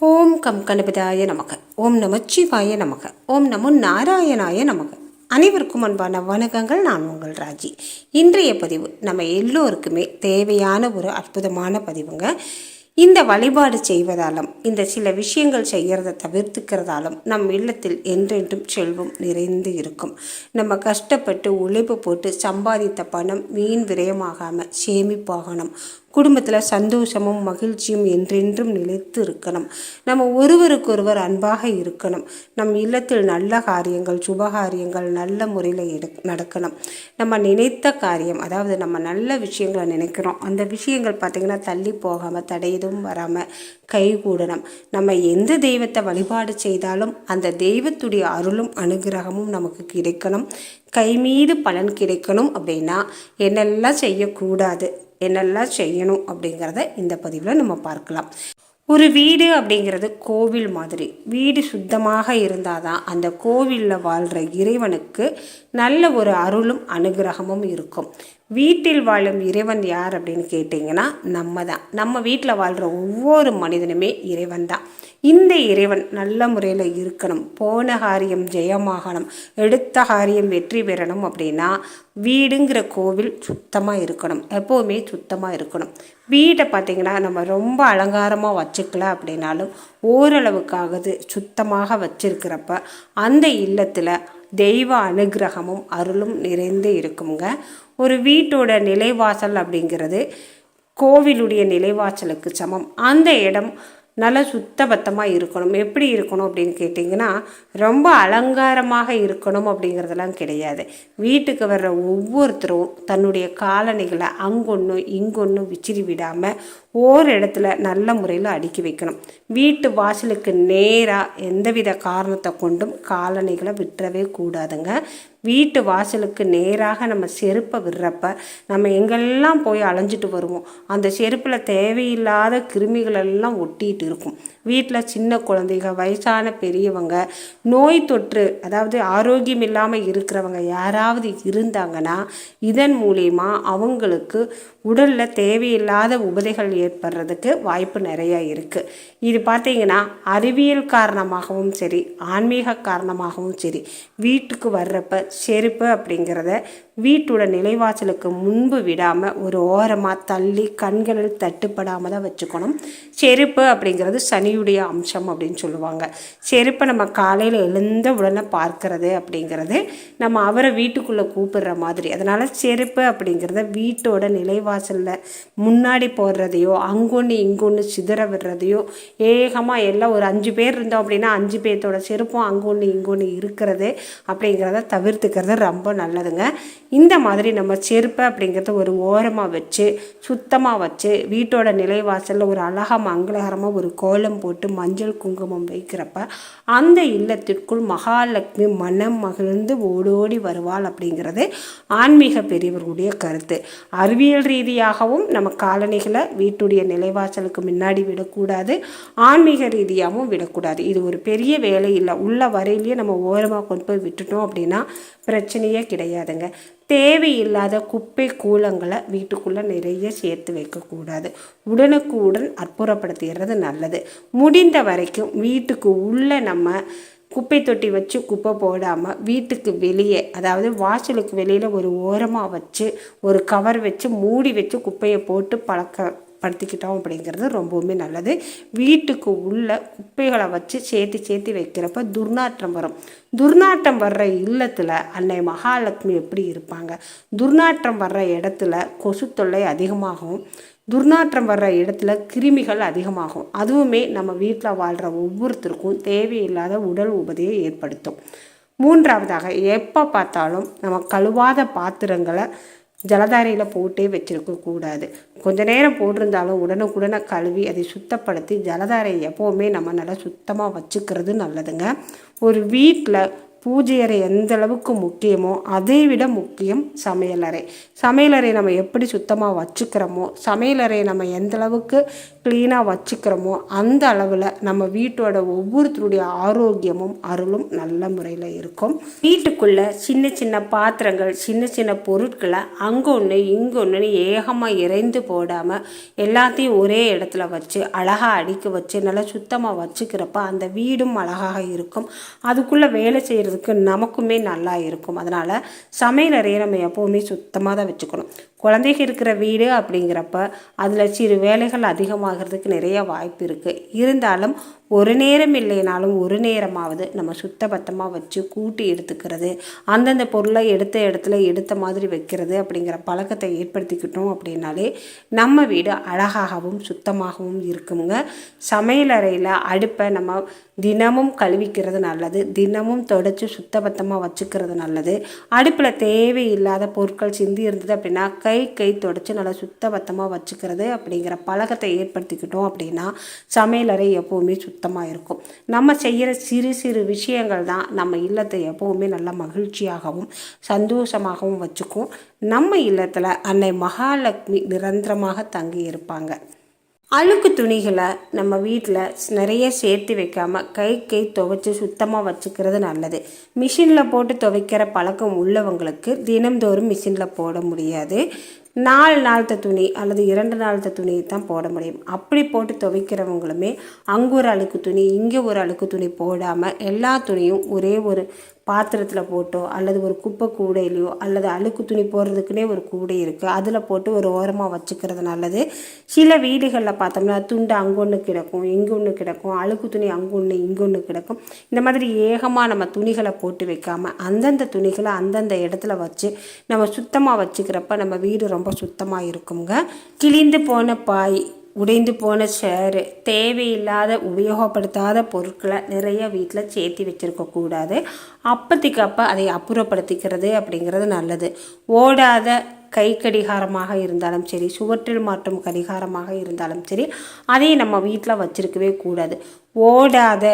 ஓம் come கணபதாய நமக. ஓம் நமச்சிவாய நமக. ஓம் நமோ நாராயணாய நமக. அனைவருக்கும் அன்பான வணக்கங்கள். நான் உங்கள் ராஜி. இன்றைய பதிவு நம்ம எல்லோருக்குமே தேவையான ஒரு அற்புதமான பதிவுங்க. இந்த வழிபாடு செய்வதாலும் இந்த சில விஷயங்கள் செய்கிறத தவிர்த்துக்கிறதாலும் நம் இல்லத்தில் என்றென்றும் செல்வம் நிறைந்து இருக்கும். நம்ம கஷ்டப்பட்டு உழைப்பு போட்டு சம்பாதித்த பணம் வீண் விரயமாகாமல் சேமிப்பாகணும். குடும்பத்தில் சந்தோஷமும் மகிழ்ச்சியும் என்றென்றும் நிலைத்து இருக்கணும். நம்ம ஒருவருக்கொருவர் அன்பாக இருக்கணும். நம் இல்லத்தில் நல்ல காரியங்கள் சுபகாரியங்கள் நல்ல முறையில் எடு நடக்கணும். நம்ம நினைத்த காரியம் அதாவது நம்ம நல்ல விஷயங்களை நினைக்கிறோம். அந்த விஷயங்கள் பார்த்திங்கன்னா தள்ளி போகாமல் தடை எதுவும் வராமல் கைகூடணும் நம்ம எந்த தெய்வத்தை வழிபாடு செய்தாலும் அந்த தெய்வத்துடைய அருளும் அனுகிரகமும் நமக்கு கிடைக்கணும். கை மீது பலன் கிடைக்கணும் அப்படின்னா என்னெல்லாம் செய்யக்கூடாது. என்னெல்லாம் செய்யணும் அப்படிங்கிறத இந்த பதிவில் நம்ம பார்க்கலாம். ஒரு வீடு அப்படிங்கிறது கோவில் மாதிரி. வீடு சுத்தமாக இருந்தால் தான் அந்த கோவிலில் வாழ்கிற இறைவனுக்கு நல்ல ஒரு அருளும் அனுகிரகமும் இருக்கும். வீட்டில் வாழும் இறைவன் யார் அப்படின்னு கேட்டிங்கன்னா நம்ம தான் நம்ம வீட்டில் வாழ்கிற ஒவ்வொரு மனிதனுமே இறைவன் தான் இந்த இறைவன் நல்ல முறையில் இருக்கணும். போன காரியம் ஜெயமாகணும். எடுத்த காரியம் வெற்றி பெறணும் அப்படின்னா வீடுங்கிற கோவில் சுத்தமாக இருக்கணும். எப்போவுமே சுத்தமாக இருக்கணும். வீட்டை பார்த்திங்கன்னா நம்ம ரொம்ப அலங்காரமாக வச்சுக்கல அப்படின்னாலும் ஓரளவுக்காகது சுத்தமாக வச்சிருக்கிறப்ப அந்த இல்லத்தில் தெய்வ அனுகிரகமும் அருளும் நிறைந்து இருக்குங்க. ஒரு வீட்டோட நிலைவாசல் அப்படிங்கிறது கோவிலுடைய நிலைவாசலுக்கு சமம். அந்த இடம் நல்லா சுத்தபத்தமாக இருக்கணும். எப்படி இருக்கணும் அப்படின்னு கேட்டிங்கன்னா ரொம்ப அலங்காரமாக இருக்கணும் அப்படிங்கிறதெல்லாம் கிடையாது. வீட்டுக்கு வர்ற ஒவ்வொருத்தரும் தன்னுடைய காலணிகளை அங்கொன்றும் இங்கொன்றும் விச்சிரி விடாமல் ஓர் இடத்துல நல்ல முறையில் அடுக்கி வைக்கணும். வீட்டு வாசலுக்கு நேராக எந்தவித காரணத்தை கொண்டும் காலணிகளை விட்டுறவே கூடாதுங்க. வீட்டு வாசலுக்கு நேராக நம்ம செருப்பை விடுறப்ப நம்ம எங்கெல்லாம் போய் அலைஞ்சிட்டு வருவோம் அந்த செருப்பில் தேவையில்லாத கிருமிகள் எல்லாம் ஒட்டிகிட்டு இருக்கும். வீட்டில் சின்ன குழந்தைங்க வயசான பெரியவங்க நோய் தொற்று அதாவது ஆரோக்கியம் இல்லாமல் இருக்கிறவங்க யாராவது இருந்தாங்கன்னா இதன் மூலிமா அவங்களுக்கு உடலில் தேவையில்லாத உபதைகள் ஏற்படுறதுக்கு வாய்ப்பு நிறையா இருக்குது இது பார்த்திங்கன்னா அறிவியல் காரணமாகவும் சரி ஆன்மீக காரணமாகவும் சரி வீட்டுக்கு வர்றப்ப செருப்பு அப்படிங்கிறத வீட்டோட நிலைவாசலுக்கு முன்பு விடாமல் ஒரு ஓரமாக தள்ளி கண்களில் தட்டுப்படாமல் தான் வச்சுக்கணும். செருப்பு அப்படிங்கிறது சனியுடைய அம்சம் அப்படின்னு சொல்லுவாங்க. செருப்பை நம்ம காலையில் எழுந்த உடனே பார்க்கறது அப்படிங்கிறது நம்ம அவரை வீட்டுக்குள்ளே கூப்பிடுற மாதிரி. அதனால் செருப்பு அப்படிங்கிறத வீட்டோட நிலைவாசலில் முன்னாடி போடுறதையோ அங்கொன்று இங்கொன்று சிதற விடுறதையோ ஏகமாக எல்லாம் ஒரு அஞ்சு பேர் இருந்தோம் அப்படின்னா அஞ்சு பேர்த்தோட செருப்பும் அங்கொன்று இங்கொன்று இருக்கிறது அப்படிங்கிறத தவிர்த்துக்கிறது ரொம்ப நல்லதுங்க. இந்த மாதிரி நம்ம செருப்பை அப்படிங்கிறத ஒரு ஓரமாக வச்சு சுத்தமாக வச்சு வீட்டோட நிலைவாசலில் ஒரு அழகாக மங்களகரமாக ஒரு கோலம் போட்டு மஞ்சள் குங்குமம் வைக்கிறப்ப அந்த இல்லத்திற்குள் மகாலட்சுமி மனம் மகிழ்ந்து ஓடோடி வருவாள் அப்படிங்கிறது ஆன்மீக பெரியவர்களுடைய கருத்து. அறிவியல் ரீதியாகவும் நம்ம காலணிகளை வீட்டுடைய நிலைவாசலுக்கு முன்னாடி விடக்கூடாது ஆன்மீக ரீதியாகவும் விடக்கூடாது. இது ஒரு பெரிய வேலை இல்லை. உள்ள வரையிலேயே நம்ம ஓரமாக கொண்டு போய் விட்டுட்டோம் அப்படின்னா பிரச்சனையே கிடையாதுங்க. தேவையில்லாத குப்பை கூலங்களை வீட்டுக்குள்ளே நிறைய சேர்த்து வைக்கக்கூடாது. உடனுக்கு உடன் அற்புறப்படுத்திடுறது நல்லது. முடிந்த வரைக்கும் வீட்டுக்கு உள்ளே நம்ம குப்பை தொட்டி வச்சு குப்பை போடாமல் வீட்டுக்கு வெளியே அதாவது வாசலுக்கு வெளியில் ஒரு ஓரமாக வச்சு ஒரு கவர் வச்சு மூடி வச்சு குப்பையை போட்டு பழக்க படுத்திக்கிட்டோம் அப்படிங்கிறது ரொம்பவுமே நல்லது. வீட்டுக்கு உள்ள குப்பைகளை வச்சு சேர்த்து சேர்த்து வைக்கிறப்ப துர்நாற்றம் வரும். துர்நாற்றம் வர்ற இல்லத்தில் அன்னை மகாலட்சுமி எப்படி இருப்பாங்க? துர்நாற்றம் வர்ற இடத்துல கொசு தொல்லை அதிகமாகும். துர்நாற்றம் வர்ற இடத்துல கிருமிகள் அதிகமாகும். அதுவுமே நம்ம வீட்டில் வாழ்கிற ஒவ்வொருத்தருக்கும் தேவையில்லாத உடல் உபதியை ஏற்படுத்தும். மூன்றாவதாக எப்போ பார்த்தாலும் நம்ம கழுவாத பாத்திரங்களை ஜலதாரையில் போட்டே வச்சுருக்கக்கூடாது கொஞ்ச நேரம் போட்டிருந்தாலும் உடனுக்குடனே கழுவி அதை சுத்தப்படுத்தி ஜலதாரையை எப்போவுமே நம்ம நல்லா சுத்தமாக வச்சுக்கிறது நல்லதுங்க. ஒரு வீட்டில் பூஜை அறை எந்த அளவுக்கு முக்கியமோ அதை விட முக்கியம் சமையலறை சமையலறை நம்ம எப்படி சுத்தமாக வச்சுக்கிறோமோ சமையலறை நம்ம எந்த அளவுக்கு க்ளீனாக வச்சுக்கிறோமோ அந்த அளவில் நம்ம வீட்டோட ஒவ்வொருத்தருடைய ஆரோக்கியமும் அருளும் நல்ல முறையில் இருக்கும். வீட்டுக்குள்ளே சின்ன சின்ன பாத்திரங்கள் சின்ன சின்ன பொருட்களை அங்கே ஒன்று இங்கே ஒன்றுன்னு ஏகமாக இறைந்து போடாமல் எல்லாத்தையும் ஒரே இடத்துல வச்சு அழகாக அடுக்கி வச்சு நல்லா சுத்தமாக வச்சுக்கிறப்ப அந்த வீடும் அழகாக இருக்கும். அதுக்குள்ளே வேலை செய்கிறது செய்கிறதுக்கு நமக்குமே நல்லா இருக்கும். அதனால் சமையலறையை நம்ம எப்போவுமே சுத்தமாக தான் வச்சுக்கணும். குழந்தைங்க இருக்கிற வீடு அப்படிங்கிறப்ப அதில் சிறு வேலைகள் அதிகமாகிறதுக்கு நிறைய வாய்ப்பு இருக்குது இருந்தாலும் ஒரு நேரம் இல்லைனாலும் ஒரு நேரமாவது நம்ம சுத்தபத்தமாக வச்சு கூட்டி எடுத்துக்கிறது அந்தந்த பொருளை எடுத்த இடத்துல எடுத்த மாதிரி வைக்கிறது அப்படிங்கிற பழக்கத்தை ஏற்படுத்திக்கிட்டோம் அப்படின்னாலே நம்ம வீடு அழகாகவும் சுத்தமாகவும் இருக்குங்க. சமையலறையில் அடுப்பை நம்ம தினமும் கழுவிக்கிறது நல்லது தினமும் தொடச்சி சுத்தபத்தமாக வச்சுக்கிறது நல்லது. அடுப்பில் தேவையில்லாத பொருட்கள் சிந்தி இருந்தது அப்படின்னா கை கை தொடச்சி நல்லா சுத்தபத்தமாக வச்சுக்கிறது அப்படிங்கிற பழக்கத்தை ஏற்படுத்திக்கிட்டோம் அப்படின்னா சமையலறை எப்போவுமே சுத்தமாக இருக்கும் நம்ம செய்கிற சிறு சிறு விஷயங்கள் தான் நம்ம இல்லத்தை எப்போவுமே நல்ல மகிழ்ச்சியாகவும் சந்தோஷமாகவும் வச்சுக்கும். நம்ம இல்லத்தில் அன்னை மகாலட்சுமி நிரந்தரமாக தங்கி இருப்பாங்க அழுக்கு துணிகளை நம்ம வீட்டில் நிறைய சேர்த்து வைக்காமல் கை கை துவைச்சி சுத்தமாக வச்சுக்கிறது நல்லது. மிஷினில் போட்டு துவைக்கிற பழக்கம் உள்ளவங்களுக்கு தினம்தோறும் மிஷினில் போட முடியாது. நாலு நாள்த்த துணி அல்லது இரண்டு நாள்த்த துணியை தான் போட முடியும். அப்படி போட்டு துவைக்கிறவங்களுமே அங்கே ஒரு அழுக்கு துணி இங்கே ஒரு அழுக்கு துணி போடாமல் எல்லா துணியும் ஒரே ஒரு பாத்திரத்தில் போட்டோ அல்லது ஒரு குப்பை கூடையிலையோ அல்லது அழுக்கு துணி போடுறதுக்குனே ஒரு கூடை இருக்குது அதில் போட்டு ஒரு ஓரமாக வச்சுக்கிறது நல்லது. சில வீடுகளில் பார்த்தோம்னா துண்டு அங்கே ஒன்று கிடக்கும் இங்கே ஒன்று கிடக்கும் அழுக்கு துணி அங்கே ஒன்று இங்கே ஒன்று கிடக்கும். இந்த மாதிரி ஏகமாக நம்ம துணிகளை போட்டு வைக்காமல் அந்தந்த துணிகளை அந்தந்த இடத்துல வச்சு நம்ம சுத்தமாக வச்சுக்கிறப்ப நம்ம வீடு ரொம்ப சுத்தமாக இருக்குங்க. கிழிந்து போன பாய் உடைந்து போன சேரு தேவையில்லாத உபயோகப்படுத்தாத பொருட்களை நிறைய வீட்டில் சேர்த்து வச்சுருக்கக்கூடாது அப்போதைக்கு அப்போ அதை அப்புறப்படுத்திக்கிறது அப்படிங்கிறது நல்லது. ஓடாத கை கடிகாரமாக இருந்தாலும் சரி சுவற்றில் மாற்றும் கடிகாரமாக இருந்தாலும் சரி அதை நம்ம வீட்டில் வச்சிருக்கவே கூடாது. ஓடாத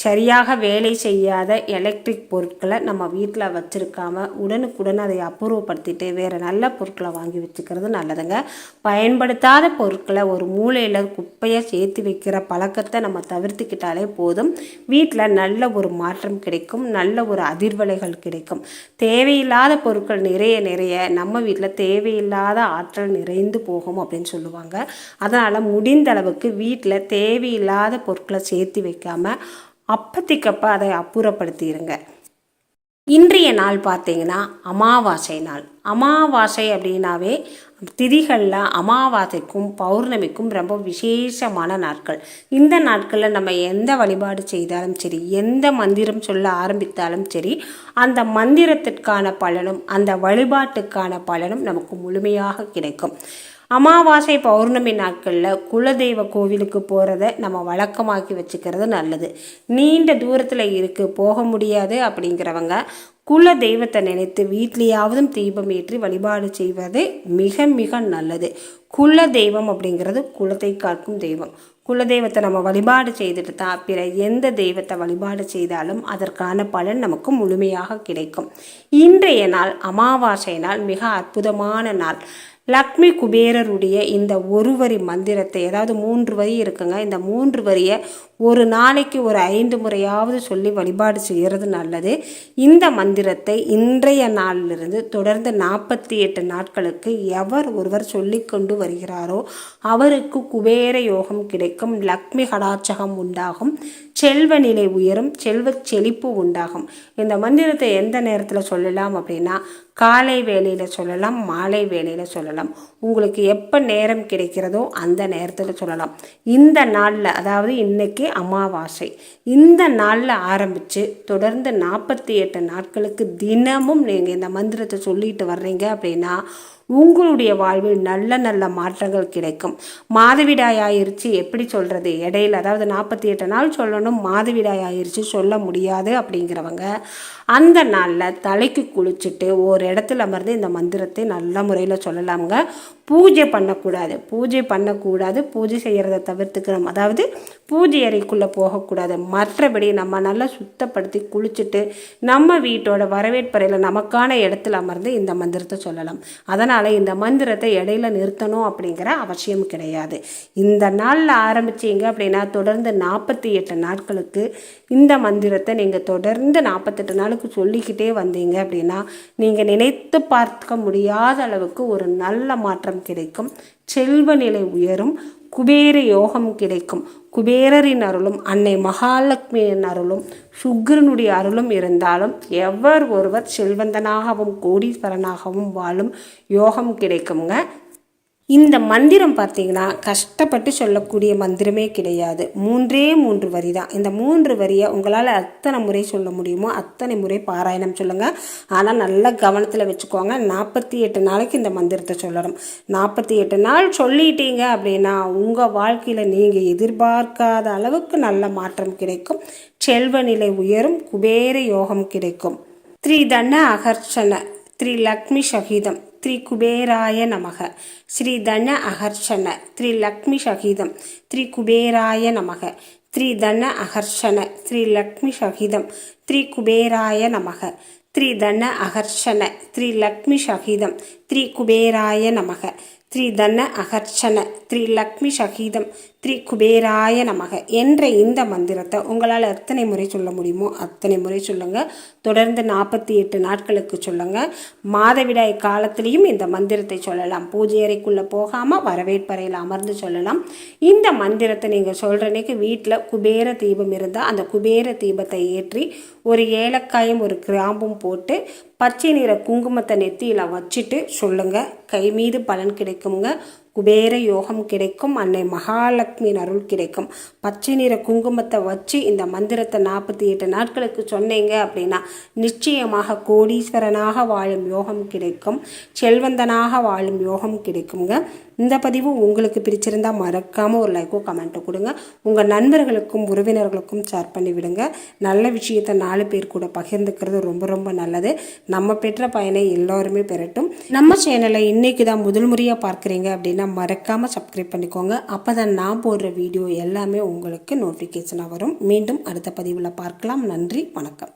சரியாக வேலை செய்யாத எலக்ட்ரிக் பொருட்களை நம்ம வீட்டில் வச்சுருக்காம உடனுக்குடன் அதை அப்புறப்படுத்திட்டு வேறு நல்ல பொருட்களை வாங்கி வச்சுக்கிறது நல்லதுங்க. பயன்படுத்தாத பொருட்களை ஒரு மூலையில் குப்பையாக சேர்த்து வைக்கிற பழக்கத்தை நம்ம தவிர்த்துக்கிட்டாலே போதும். வீட்டில் நல்ல ஒரு மாற்றம் கிடைக்கும் நல்ல ஒரு அதிர்வலைகள் கிடைக்கும். தேவையில்லாத பொருட்கள் நிறைய நிறைய நம்ம வீட்டில் தேவையில்லாத ஆற்றல் நிறைந்து போகும் அப்படின்னு சொல்லுவாங்க. அதனால் முடிந்த அளவுக்கு வீட்டில் தேவையில்லாத பொருட்களை சேர்த்து வைக்காமல் அப்பத்திக்கப்போ அதை அப்புறப்படுத்திடுங்க இன்றைய நாள் பார்த்தீங்கன்னா அமாவாசை நாள். அமாவாசை அப்படின்னாவே திதிகளில் அமாவாசைக்கும் பௌர்ணமிக்கும் ரொம்ப விசேஷமான நாட்கள். இந்த நாட்களில் நம்ம எந்த வழிபாடு செய்தாலும் சரி எந்த மந்திரம் சொல்ல ஆரம்பித்தாலும் சரி அந்த மந்திரத்திற்கான பலனும் அந்த வழிபாட்டுக்கான பலனும் நமக்கு முழுமையாக கிடைக்கும். அமாவாசை பௌர்ணமி நாட்களில் குலதெய்வ கோவிலுக்கு போகிறத நம்ம வழக்கமாக்கி வச்சுக்கிறது நல்லது. நீண்ட தூரத்தில் இருக்குது போக முடியாது அப்படிங்கிறவங்க குல தெய்வத்தை நினைத்து வீட்லேயாவதும் தீபம் ஏற்றி வழிபாடு செய்வது மிக மிக நல்லது. குல தெய்வம் அப்படிங்கிறது குலத்தை காக்கும் தெய்வம். குலதெய்வத்தை நம்ம வழிபாடு செய்துட்டு தான் பிற எந்த தெய்வத்தை வழிபாடு செய்தாலும் அதற்கான பலன் நமக்கு முழுமையாக கிடைக்கும். இன்றைய நாள் அமாவாசை நாள் மிக அற்புதமான நாள். லக்ஷ்மி குபேரருடைய இந்த ஒரு வரி மந்திரத்தை அதாவது மூன்று வரி இருக்குங்க இந்த மூன்று வரியை ஒரு நாளைக்கு ஒரு ஐந்து முறையாவது சொல்லி வழிபாடு செய்கிறது நல்லது. இந்த மந்திரத்தை இன்றைய நாளிலிருந்து தொடர்ந்து நாற்பத்தி எட்டு நாட்களுக்கு எவர் ஒருவர் சொல்லி கொண்டு வருகிறாரோ அவருக்கு குபேர யோகம் கிடைக்கும் லக்ஷ்மி கடாச்சகம் உண்டாகும் செல்வ நிலை உயரும் செல்வ செழிப்பு உண்டாகும். இந்த மந்திரத்தை எந்த நேரத்தில் சொல்லலாம் அப்படின்னா காலை வேலையில் சொல்லலாம் மாலை வேலையில் சொல்லலாம். உங்களுக்கு எப்போ நேரம் கிடைக்கிறதோ அந்த நேரத்தில் சொல்லலாம். இந்த நாளில் அதாவது இன்னைக்கு அமாவாசை. இந்த நாளில் ஆரம்பித்து தொடர்ந்து நாற்பத்தி எட்டு நாட்களுக்கு தினமும் நீங்கள் இந்த மந்திரத்தை சொல்லிட்டு வர்றீங்க அப்படின்னா உங்களுடைய வாழ்வில் நல்ல நல்ல மாற்றங்கள் கிடைக்கும். மாதவிடாய் ஆயிருச்சு எப்படி சொல்கிறது இடையில அதாவது நாற்பத்தி எட்டு நாள் சொல்லணும் மாதவிடாய் ஆயிருச்சு சொல்ல முடியாது அப்படிங்கிறவங்க அந்த நாளில் தலைக்கு குளிச்சுட்டு ஒரு இடத்துல அமர்ந்து இந்த மந்திரத்தை நல்ல முறையில் சொல்லலாமுங்க. பூஜை பண்ணக்கூடாது. பூஜை பண்ணக்கூடாது. பூஜை செய்கிறத தவிர்த்துக்கிறோம் அதாவது பூஜை அறைக்குள்ளே போகக்கூடாது. மற்றபடி நம்ம நல்லா சுத்தப்படுத்தி குளிச்சுட்டு நம்ம வீட்டோட வரவேற்பறையில் நமக்கான இடத்துல அமர்ந்து இந்த மந்திரத்தை சொல்லலாம். அதனால் இந்த மந்திரத்தை இடையில நிறுத்தணும் அப்படிங்கிற அவசியம் கிடையாது. இந்த நாளில் ஆரம்பிச்சீங்க அப்படின்னா தொடர்ந்து நாற்பத்தி எட்டு நாட்களுக்கு இந்த மந்திரத்தை நீங்கள் தொடர்ந்து நாற்பத்தெட்டு நாளுக்கு சொல்லிக்கிட்டே வந்தீங்க அப்படின்னா நீங்கள் நினைத்து பார்க்க முடியாத அளவுக்கு ஒரு நல்ல மாற்றம் கிடைக்கும். செல்வ நிலை உயரும். குபேர யோகம் கிடைக்கும். குபேரரின் அருளும் அன்னை மகாலட்சுமியின் அருளும் சுக்ரனுடைய அருளும் இருந்தாலும் எவர் ஒருவர் செல்வந்தனாகவும் கோடீஸ்வரனாகவும் வாழும் யோகம் கிடைக்குங்க இந்த மந்திரம் பார்த்தீங்கன்னா கஷ்டப்பட்டு சொல்லக்கூடிய மந்திரமே கிடையாது. மூன்றே மூன்று வரி தான். இந்த மூன்று வரியை உங்களால் அத்தனை முறை சொல்ல முடியுமோ அத்தனை முறை பாராயணம் சொல்லுங்கள் ஆனால் நல்ல கவனத்தில் வச்சுக்கோங்க. நாற்பத்தி எட்டு நாளைக்கு இந்த மந்திரத்தை சொல்லணும். நாற்பத்தி எட்டு நாள் சொல்லிட்டீங்க அப்படின்னா உங்கள் வாழ்க்கையில் நீங்கள் எதிர்பார்க்காத அளவுக்கு நல்ல மாற்றம் கிடைக்கும். செல்வ நிலை உயரும் குபேர யோகம் கிடைக்கும். த்ரீ தன அகர்ஷன த்ரீ லக்ஷ்மி சகிதம். த்ரீ குபேராய நமக. ஸ்ரீ தன அகர்ஷண. த்ரீ லக்ஷ்மி சகிதம் த்ரீ குபேராய நமக. த்ரீ தன அகர்ஷண. த்ரீ லக்ஷ்மி சகிதம் த்ரீ குபேராய நமக. த்ரீ தன அகர்ஷண. த்ரீ லக்ஷ்மி சகிதம் த்ரீ குபேராய நமக. ஸ்ரீ தன அகர்ச்சன ஸ்ரீ லக்ஷ்மி சகிதம் ஸ்ரீ குபேராய நமக என்ற இந்த மந்திரத்தை உங்களால் எத்தனை முறை சொல்ல முடியுமோ அத்தனை முறை சொல்லுங்கள் தொடர்ந்து நாற்பத்தி எட்டு நாட்களுக்கு சொல்லுங்கள் மாதவிடாய் காலத்திலையும் இந்த மந்திரத்தை சொல்லலாம். பூஜை அறைக்குள்ளே போகாமல் வரவேற்பறையில் அமர்ந்து சொல்லலாம். இந்த மந்திரத்தை நீங்கள் சொல்கிற அன்னைக்கு வீட்டில் குபேர தீபம் இருந்தால் அந்த குபேர தீபத்தை ஏற்றி ஒரு ஏலக்காயும் ஒரு கிராம்பும் போட்டு பச்சை நிற குங்குமத்தை நெத்தியில் வச்சுட்டு சொல்லுங்கள் கை மீது பலன் கிடைக்குங்க. குபேர யோகம் கிடைக்கும். அன்னை மகாலட்சுமியின் அருள் கிடைக்கும். பச்சை நிற குங்குமத்தை வச்சு இந்த மந்திரத்தை நாற்பத்தி எட்டு நாட்களுக்கு சொன்னீங்க அப்படின்னா நிச்சயமாக கோடீஸ்வரனாக வாழும் யோகம் கிடைக்கும். செல்வந்தனாக வாழும் யோகம் கிடைக்குங்க. இந்த பதிவு உங்களுக்கு பிடிச்சிருந்தால் மறக்காமல் ஒரு லைக்கோ கமெண்ட்டோ கொடுங்க. உங்கள் நண்பர்களுக்கும் உறவினர்களுக்கும் ஷேர் பண்ணி விடுங்க. நல்ல விஷயத்தை நாலு பேர் கூட பகிர்ந்துக்கிறது ரொம்ப ரொம்ப நல்லது. நம்ம பெற்ற பயனை எல்லோருமே பெறட்டும். நம்ம சேனலை இன்றைக்கி தான் முதல் முறையாக பார்க்குறீங்க அப்படின்னா மறக்காமல் சப்ஸ்கிரைப் பண்ணிக்கோங்க. அப்போ தான் நான் போடுற வீடியோ எல்லாமே உங்களுக்கு நோட்டிஃபிகேஷனாக வரும். மீண்டும் அடுத்த பதிவில் பார்க்கலாம். நன்றி வணக்கம்.